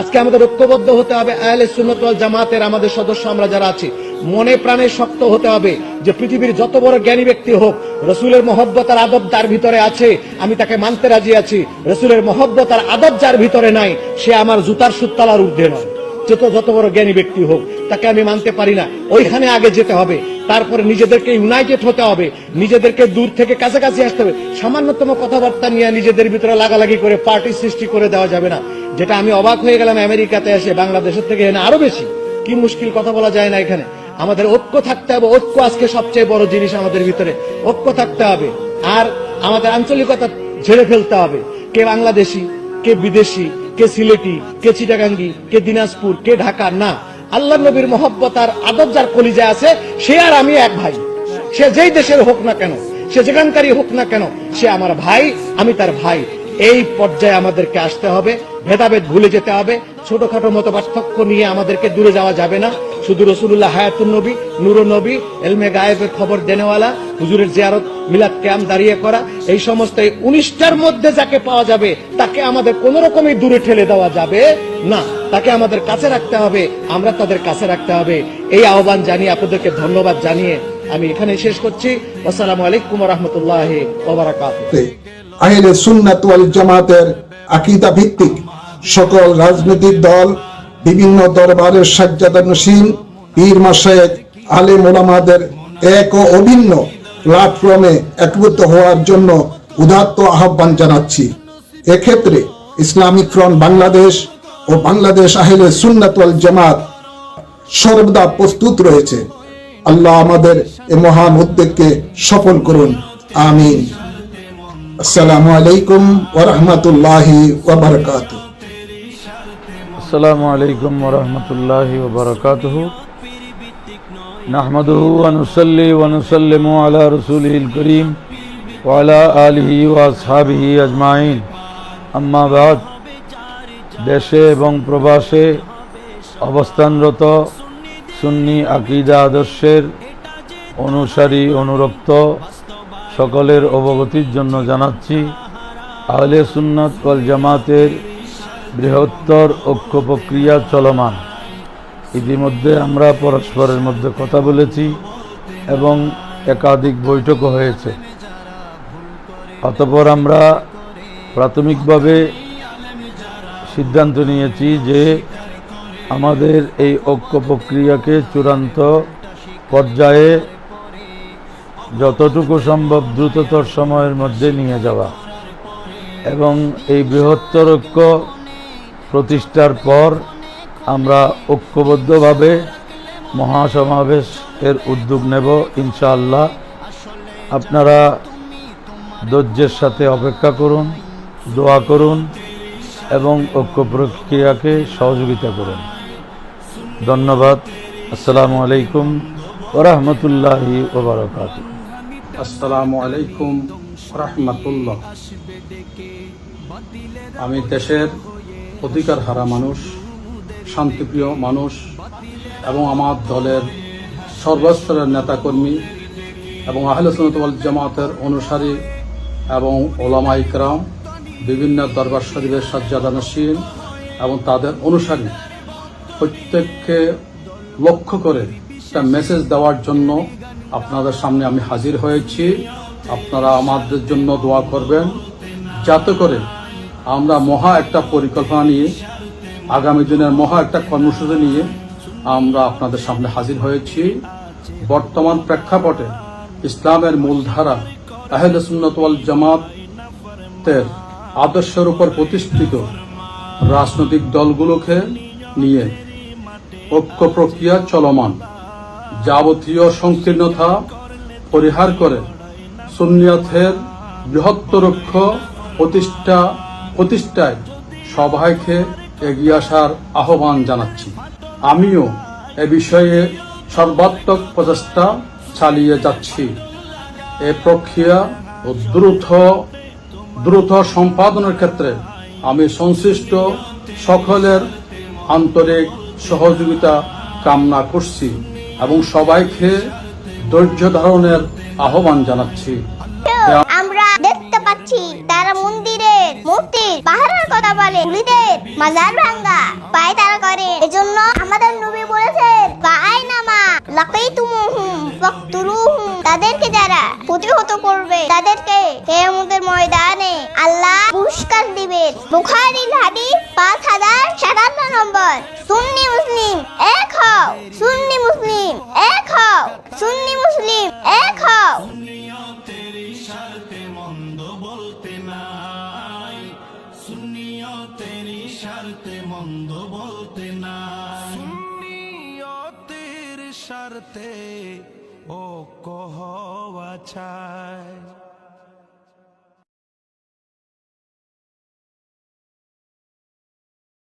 আজকে আমাদের ঐক্যবদ্ধ হতে হবে আহলে সুন্নত জামাতের আমাদের সদস্য আমরা যারা আছি। মনে প্রাণে শক্ত হতে হবে যে পৃথিবীর যত বড় জ্ঞানী ব্যক্তি হোক, রসুলের মহব্বত আর আদব যার ভিতরে আছে, আমি তাকে মানতে রাজি আছি, রসুলের মহব্বত আর আদব যার ভিতরে নাই, সে আমার জুতার সুতলার ঊর্ধ্বে নয়। যত যত বড় জ্ঞানী ব্যক্তি হোক, তাকে আমি মানতে পারি না। ওইখানে আগে যেতে হবে। তারপরে নিজেদেরকে ইউনাইটেড হতে হবে। নিজেদেরকে দূর থেকে কাছাকাছি আসতে হবে। সামান্যতম কথাবার্তা নিয়ে নিজেদের ভিতরে লাগালাগি করে পার্টি সৃষ্টি করে দেওয়া যাবে না। যেটা আমি অবাক হয়ে গেলাম আমেরিকাতে এসে, বাংলাদেশের থেকে এখানে আরও বেশি। কি মুশকিল কথা বলা যায় না এখানে। আমাদের ঐক্য থাকতে হবে। ঐক্য আজকে সবচেয়ে বড় জিনিস আমাদের ভিতরে। ঐক্য থাকতে হবে। আর আমাদের আঞ্চলিকতা ঝেড়ে ফেলতে হবে। কে বাংলাদেশি, কে বিদেশি, কে সিলেটি, কে চিটাগাঙ্গি, কে দিনাজপুর, কে ঢাকা। না আল্লাহ নবীর মহব্বত আর আদব যার কলিজা আছে, সে আর আমি এক ভাই। সে যেই দেশের হোক না কেন, সে যেখানকারই হোক না কেন, সে আমার ভাই, আমি তার ভাই। এই পর্যায়ে আমাদেরকে আসতে হবে, ভেদাভেদ ভুলে যেতে হবে, ছোটখাটো মতো পার্থক্য নিয়ে আমাদেরকে দূরে যাওয়া যাবে না। শুধু রসুল্লাহ হায়াতুন নবী, নুর নবী, এলমে গায়েবের খবর দেনেওয়ালা, হুজুরের জিয়ারত, মিলাদ ক্যাম্প দাঁড়িয়ে করা, এই সমস্ত উনিশটার মধ্যে যাকে পাওয়া যাবে, তাকে আমাদের কোন রকমই দূরে ঠেলে দেওয়া যাবে না। তাকে আমাদের কাছে রাখতে হবে, আমরা তাদের কাছে রাখতে হবে। এই আহ্বান জানিয়ে আপনাদেরকে ধন্যবাদ জানিয়ে আমি এখানে শেষ করছি। আসসালামু আলাইকুম রহমতুল্লাহ আহলে সুন্নাত ওয়াল জামাতের ভিত্তিক সকল রাজনৈতিক দল বিভিন্ন দরবারের সাজ্জাদানসীন পীর মাসায়েক আলেম ওলামাদের এক ও অভিন্ন প্ল্যাটফর্মে একভূত হওয়ার জন্য উদাত্ত আহ্বান জানাচ্ছি। এক্ষেত্রে ইসলামিক ফ্রন্ট বাংলাদেশ ও বাংলাদেশ আহলে সুন্নাত জামাত সর্বদা প্রস্তুত রয়েছে। আল্লাহ আমাদের এ মহান উদ্যোগকে সফল করুন। আমিন। আসসালামু আলাইকুম ওয়া রাহমাতুল্লাহি ওয়া বারাকাতুহু। السلام عليكم ورحمة الله وبركاته نحمده ونصلي ونسلم على رسوله الكريم وعلى آله وأصحابه أجمعين أما بعد দেশে এবং প্রবাসে অবস্থানরত সুন্নি আকিদা আদর্শের অনুসারী অনুরক্ত সকলের অবগতির জন্য জানাচ্ছি আহলে সুন্নাত ওয়াল জামাতের বৃহত্তর ঐক্য প্রক্রিয়া চলমান। ইতিমধ্যে আমরা পরস্পরের মধ্যে কথা বলেছি এবং একাধিক বৈঠকও হয়েছে। অতপর আমরা প্রাথমিকভাবে সিদ্ধান্ত নিয়েছি যে আমাদের এই ঐক্য প্রক্রিয়াকে চূড়ান্ত পর্যায়ে যতটুকু সম্ভব দ্রুততর সময়ের মধ্যে নিয়ে যাওয়া এবং এই বৃহত্তর ঐক্য প্রতিষ্ঠার পর আমরা ঐক্যবদ্ধভাবে মহাসমাবেশ এর উদ্যোগ নেব, ইনশাআল্লাহ। আপনারা ধৈর্যের সাথে অপেক্ষা করুন, দোয়া করুন এবং ঐক্য প্রক্রিয়াকে সহযোগিতা করুন। ধন্যবাদ। আসসালামু আলাইকুম ওরহমতুল্লাহি ওবরাকাত আসসালামু আলাইকুম রহমতুল্লাহ। আমি দেশের অধিকার হারা মানুষ, শান্তিপ্রিয় মানুষ এবং আমার দলের সর্বস্তরের নেতাকর্মী এবং আহলে সুন্নতওয়াল জামাতের অনুসারী এবং ওলামা ইকরাম, বিভিন্ন দরবার শরীফের সাজ্জাদা সাজ্জাদানসীন এবং তাদের অনুসারী প্রত্যেককে লক্ষ্য করে একটা মেসেজ দেওয়ার জন্য আপনাদের সামনে আমি হাজির হয়েছি। আপনারা আমাদের জন্য দোয়া করবেন, যাতে করে আমরা মহা একটা পরিকল্পনা নিয়ে, আগামী দিনের মহা একটা কর্মসূচি নিয়ে আমরা আপনাদের সামনে হাজির হয়েছি। বর্তমান প্রেক্ষাপটে ইসলামের মূলধারা আহলে জামাতের আদর্শের উপর প্রতিষ্ঠিত রাজনৈতিক দলগুলোকে নিয়ে ঐক্য প্রক্রিয়া চলমান। যাবতীয় সংকীর্ণতা পরিহার করে সুন্নিয়তের বৃহত্তর ঐক্য প্রতিষ্ঠা প্রতিষ্ঠায় সবাইকে এগিয়ে আসার আহ্বান জানাচ্ছি। আমিও এ বিষয়ে সর্বাত্মক প্রচেষ্টা চালিয়ে যাচ্ছি। এ প্রক্রিয়া ও দ্রুত দ্রুত সম্পাদনের ক্ষেত্রে আমি সংশ্লিষ্ট সকলের আন্তরিক সহযোগিতা কামনা করছি এবং সবাইকে ধৈর্য ধারণের আহ্বান জানাচ্ছি। আমরা দেখতে পাচ্ছি তারা মসজিদের মূর্তি পাহাড়ের কথা বলে, কুলিদের মাজার ভাঙ্গা, পায়তারা করে। এজন্য আমাদের নবী বলেছেন পায় নামা লাকাই তুমুহুম ফাকতুরুহুম তাদেরকে যারা প্রতিহত করবে, তাদেরকে কেয়ামতের ময়দানে আল্লাহ পুরস্কার দিবেন। বুখারীর হাদিস পাঁচ হাজার সাতান্ন নম্বর। সুন্নি মুসলিম এক হও, সুন্নি মুসলিম এক হও, সুন্নি মুসলিম এক হও। সুন্নিয়তের স্বার্থে ও কহওয়া চায়